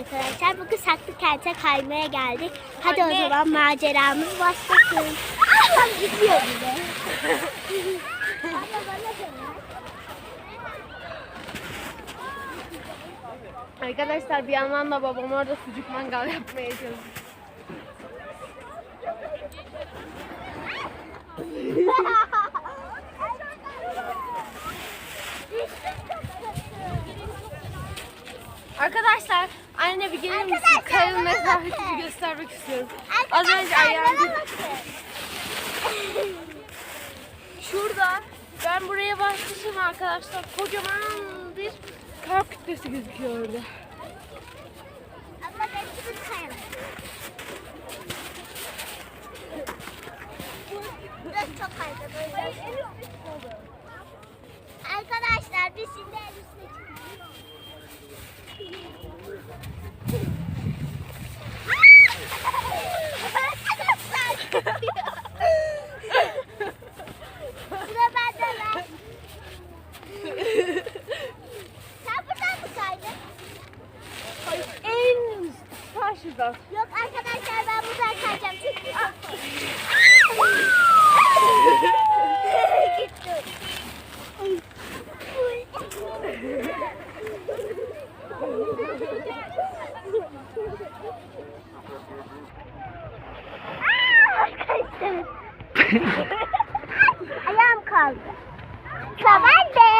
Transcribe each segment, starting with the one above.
arkadaşlar. Bugün saklı kente kaymaya geldik. Hadi o zaman maceramız başlasın. Tam gidiyor bile. Arkadaşlar bir yandan da babam orada sucuk mangal yapmaya çalışıyor. Arkadaşlar anne bir gelir misin? Karın mesafesini göstermek istiyorum. Az önce ayağım şurada. Ben buraya basmışım arkadaşlar. Kocaman bir kar kütlesi gözüküyor orada. Şimdi kayalım. Burası çok kaydı böyle. Arkadaşlar biz şimdi üstüne çıkıyoruz. Karşıda. Yok arkadaşlar ben buradan kayacağım çünkü. Ayağım kaldı. Sıra bende.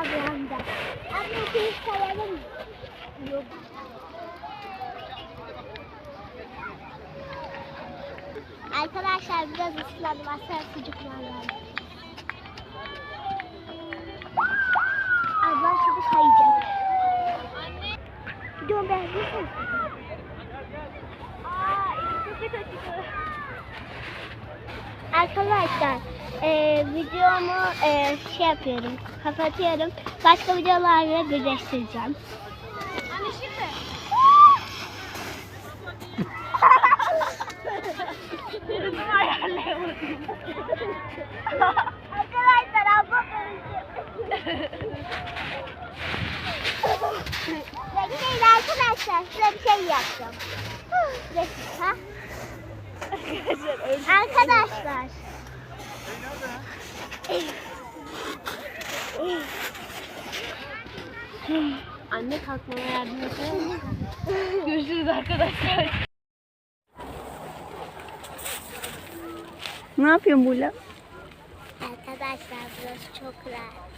Sıra bende. Abla bir kayalım. Yok. Arkadaşlar biraz ıslandım. Aslan sucuklar var. Ablam şimdi kayacak. Gidiyorum ben. Bir ses. Aa, çok acıdı. Arkadaşlar e, videomu e, şey yapıyorum, kapatıyorum. Başka videolarla birleştireceğim. Hani şimdi? Arkadaşlar ablam Bekleyin arkadaşlar size bir şey yapacağım. Dakika. Arkadaşlar. Anne kalkmama yardım etsene. Görüşürüz arkadaşlar. Ne yapıyorsun Bula? Arkadaşlar burası çok rahat.